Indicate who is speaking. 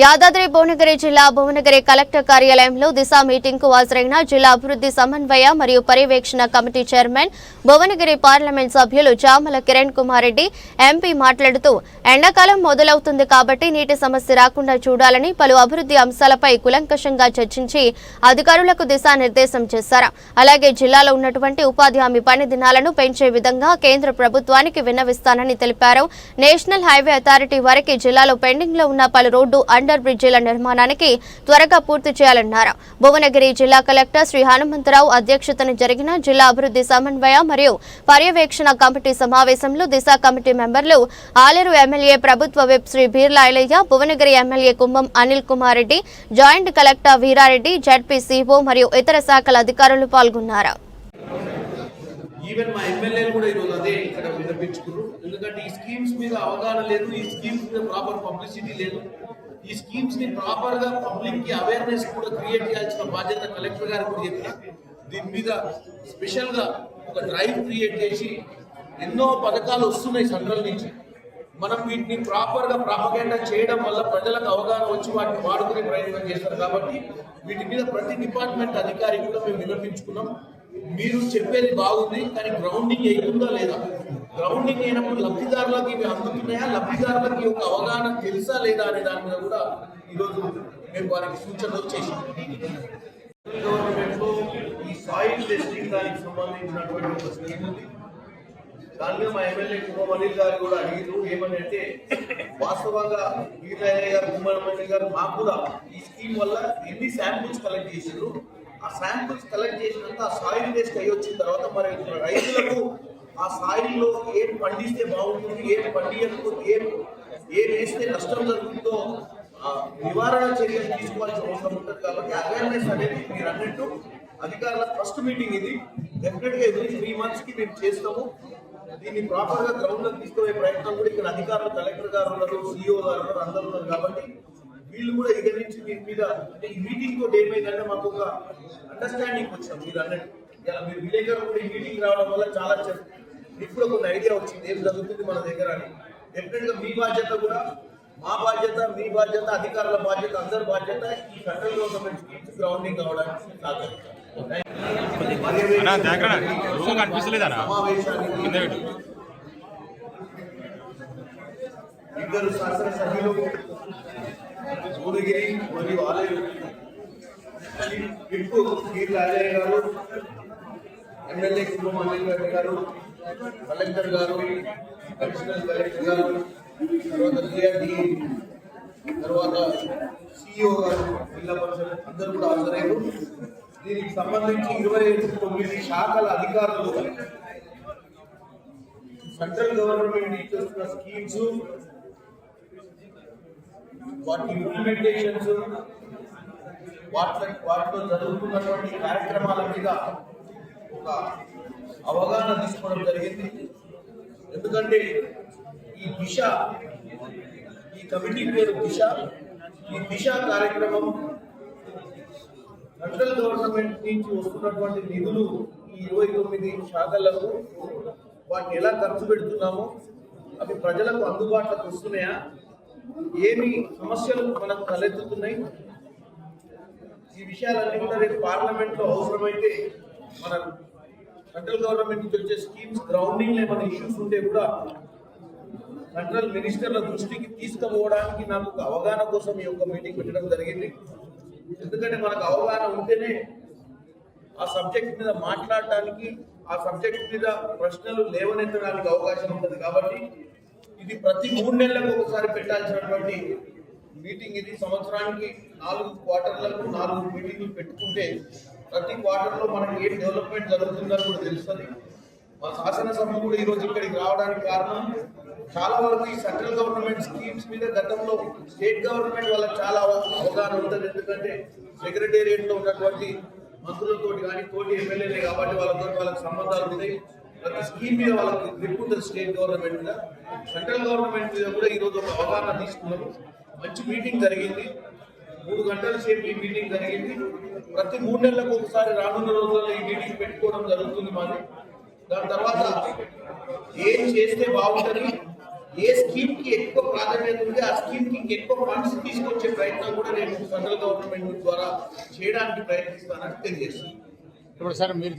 Speaker 1: యాదాద్రి భువనగిరి జిల్లా భువనగిరి కలెక్టర్ కార్యాలయంలో దిశ మీటింగ్కు హాజరైన జిల్లా అభివృద్ధి సమన్వయ మరియు పర్యవేక్షణ కమిటీ చైర్మన్ భువనగిరి పార్లమెంట్ సభ్యులు జామల కిరణ్ కుమార్ రెడ్డి ఎంపీ మాట్లాడుతూ ఎండాకాలం మొదలవుతుంది కాబట్టి నీటి సమస్య రాకుండా చూడాలని పలు అభివృద్ధి అంశాలపై కులంకషంగా చర్చించి అధికారులకు దిశానిర్దేశం చేశారు. అలాగే జిల్లాలో ఉన్నటువంటి ఉపాధి హామీ పని దినాలను పెంచే విధంగా కేంద్ర ప్రభుత్వానికి విన్నవిస్తానని తెలిపారు. నేషనల్ హైవే అథారిటీ వరకు జిల్లాలో పెండింగ్లో ఉన్న పలు రోడ్డు అండర్ బ్రిడ్జీల నిర్మాణానికి త్వరగా పూర్తి చేయాలన్నారు. భువనగిరి జిల్లా కలెక్టర్ శ్రీ హనుమంతరావు అధ్యక్షతన జరిగిన జిల్లా అభివృద్ధి సమన్వయ మరియు పర్యవేక్షణ కమిటీ సమావేశంలో దిశ కమిటీ మెంబర్లు ఆలేరు ఎమ్మెల్యే ప్రభుత్వ whip Shri Beerla Ailaiah Bhuvanagiri MLA Kumbham Anil Kumar Reddy joint collector Veerareddy ZP CEO మరియు ఇతర శాఖల అధికారులు పాల్గొన్నారు.
Speaker 2: ఈవెన్ మా ఎమ్మెల్యేలు కూడా ఈరోజు అదే ఇక్కడ వినిపించుకున్నారు. ఎందుకంటే ఈ స్కీమ్స్ మీద అవగాహన లేదు ఈ స్కీమ్స్ మీద ప్రాపర్ పబ్లిసిటీ లేదు. ఈ స్కీమ్స్ని ప్రాపర్గా పబ్లిక్కి అవేర్నెస్ కూడా క్రియేట్ చేయాల్సిన బాధ్యత కలెక్టర్ గారు కూడా చెప్పిన దీని మీద స్పెషల్గా ఒక డ్రైవ్ క్రియేట్ చేసి ఎన్నో పథకాలు వస్తున్నాయి సెంట్రల్ నుంచి. మనం వీటిని ప్రాపర్గా ప్రాపగేండా చేయడం వల్ల ప్రజలకు అవగాహన వచ్చి వాటిని వాడుకునే ప్రయత్నం చేస్తారు కాబట్టి వీటి మీద ప్రతి డిపార్ట్మెంట్ అధికారి కూడా మేము వినిపించుకున్నాం మీరు చెప్పేది బాగుంది కానీ గ్రౌండింగ్ అవుతుందా లేదా? గ్రౌండింగ్ అయినప్పుడు లబ్ధిదారులకు ఇవి అందుతున్నాయా? లబ్ధిదారులకు ఒక అవగాహన తెలుసా లేదా అనే దాని మీద కూడా ఈరోజు మేము వారికి సూచనలు చేసాం గవర్నమెంట్లో ఈ సాయిల్ టెస్టింగ్ దానికి సంబంధించినటువంటి ఒక స్కీమ్ ఉంది. దానిలో మా ఎమ్మెల్యే కుమార్ గారు కూడా అడిగారు ఏమని అంటే వాస్తవంగా వీరయ్య గారు కుమార్ గారు మాకు కూడా ఈ స్కీమ్ వల్ల ఎన్ని శాంపుల్స్ కలెక్ట్ చేసారు ఆ శాంపుల్స్ కలెక్ట్ చేసినాక ఆ సాయిల్ టెస్ట్ అయ్యి వచ్చిన తర్వాత మరి రైతులకు ఆ సాయిల్లో ఏం పండిస్తే బాగుంటుంది ఏం పండియకపోతే ఏం ఏం వేస్తే నష్టం జరుగుతుందో నివారణ చర్యలు తీసుకోవాల్సిన అవసరం ఉంటుంది కాబట్టి అవేర్నెస్ అనేది మీరు అన్నట్టు అధికారుల ఫస్ట్ మీటింగ్ ఇది. డెఫినెట్గా ఎవ్రీ త్రీ మంత్స్కి మేము చేస్తాము. దీన్ని ప్రాపర్గా గ్రౌండ్లో తీసుకునే ప్రయత్నం కూడా ఇక్కడ అధికారులు కలెక్టర్ గారు ఉన్నారు సిఇఓ గారు ఉన్నారు అందరూ ఉన్నారు కాబట్టి వీళ్ళు కూడా ఇక నుంచి దీని మీద అంటే ఈ మీటింగ్ తోటి ఏమైందంటే మాకు ఒక అండర్స్టాండింగ్ వచ్చాం మీరు అన్నట్టు. ఇలా మీరు విలేకరులు కూడా ఈ మీటింగ్ రావడం వల్ల చాలా మీకు కూడా కొన్ని ఐడియా వచ్చింది ఏం జరుగుతుంది మన దగ్గర అని. డెఫినెట్గా మీ బాధ్యత కూడా మా బాధ్యత మీ బాధ్యత అధికారుల బాధ్యత అందరి బాధ్యత ఈ సెంట్రల్ గవర్నమెంట్ స్కీమ్స్ గ్రౌండింగ్ అవడానికి సహకరిస్తారు? సమావేశానికి ఇద్దరు శాసనసభ్యులు భువనగిరి మరియు ఆలయం. విప్పు కీర్ రాజయ్య గారు ఎమ్మెల్యే కుటుంబ గారు కలెక్టర్ గారు కమిషనర్ కలెక్టర్ గారు తర్వాత సిఆర్డి తర్వాత సిఇఓ గారు జిల్లా పరిషత్ అందరూ కూడా హాజరయ్యారు. దీనికి సంబంధించి ఇరవై తొమ్మిది శాఖల అధికారులు సెంట్రల్ గవర్నమెంట్ ఇచ్చేస్తున్న స్కీమ్స్ వాటి ఇంప్లిమెంటేషన్స్ వాటి వాటిలో జరుగుతున్నటువంటి కార్యక్రమాల మీద ఒక అవగాహన తీసుకోవడం జరిగింది. ఎందుకంటే ఈ దిశ ఈ కమిటీ పేరు దిశ ఈ దిశ కార్యక్రమం సెంట్రల్ గవర్నమెంట్ నుంచి వస్తున్నటువంటి నిధులు ఈ ఇరవై తొమ్మిది శాఖలకు వాటిని ఎలా ఖర్చు పెడుతున్నామో అవి ప్రజలకు అందుబాటులోకి వస్తున్నాయా? ఏమి సమస్యలు మనకు తలెత్తుతున్నాయి? ఈ విషయాలన్నీ కూడా రేపు పార్లమెంట్లో అవసరమైతే మన సెంట్రల్ గవర్నమెంట్ నుంచి వచ్చే స్కీమ్స్ గ్రౌండింగ్లో ఏమైనా ఇష్యూస్ ఉంటే కూడా సెంట్రల్ మినిస్టర్ల దృష్టికి తీసుకుపోవడానికి నాకు ఒక అవగాహన కోసం ఈ యొక్క మీటింగ్ పెట్టడం జరిగింది. ఎందుకంటే మనకు అవగాహన ఉంటేనే ఆ సబ్జెక్ట్ మీద మాట్లాడటానికి ఆ సబ్జెక్ట్ మీద ప్రశ్నలు లేవనెత్తడానికి అవకాశం ఉంటుంది కాబట్టి ఇది ప్రతి మూడు నెలలకు ఒకసారి పెట్టాల్సినటువంటి మీటింగ్ ఇది. సంవత్సరానికి నాలుగు క్వార్టర్లకు నాలుగు మీటింగ్లు పెట్టుకుంటే ప్రతి క్వార్టర్లో మనకి ఏం డెవలప్మెంట్ జరుగుతుందని కూడా తెలుస్తుంది. మా శాసనసభ కూడా ఈరోజు ఇక్కడికి రావడానికి కారణం చాలా వరకు ఈ సెంట్రల్ గవర్నమెంట్ స్కీమ్స్ మీద గతంలో స్టేట్ గవర్నమెంట్ వాళ్ళకి చాలా అవగాహన ఉంటుంది. ఎందుకంటే సెక్రటేరియట్లో ఉన్నటువంటి మంత్రులతోటి కానీ తోటి ఎమ్మెల్యేలే కాబట్టి వాళ్ళతో వాళ్ళకి సంబంధాలు ఉంటాయి ప్రతి స్కీమ్ మీద వాళ్ళకి గ్రిప్ ఉంటుంది స్టేట్ గవర్నమెంట్ మీద సెంట్రల్ గవర్నమెంట్ మీద కూడా ఈరోజు ఒక అవగాహన తీసుకున్నాము మంచి మీటింగ్ జరిగింది. మూడు గంటల సేపు ఈ మీటింగ్ జరిగింది. ప్రతి మూడు నెలలకు ఒకసారి రానున్న రోజుల్లో ఈ మీటింగ్ పెట్టుకోవడం జరుగుతుంది మాది. దాని తర్వాత ఏం చేస్తే బాగుంటుంది ఏ స్కీమ్కి ఎక్కువ ప్రాధాన్యత ఉంది ఆ స్కీమ్కి ఎక్కువ ఫండ్స్ తీసుకొచ్చే ప్రయత్నం కూడా నేను సెంట్రల్ గవర్నమెంట్ ద్వారా చేయడానికి ప్రయత్నిస్తానని తెలియజేస్తున్నాను.
Speaker 3: ఇప్పుడు సార్ మీరు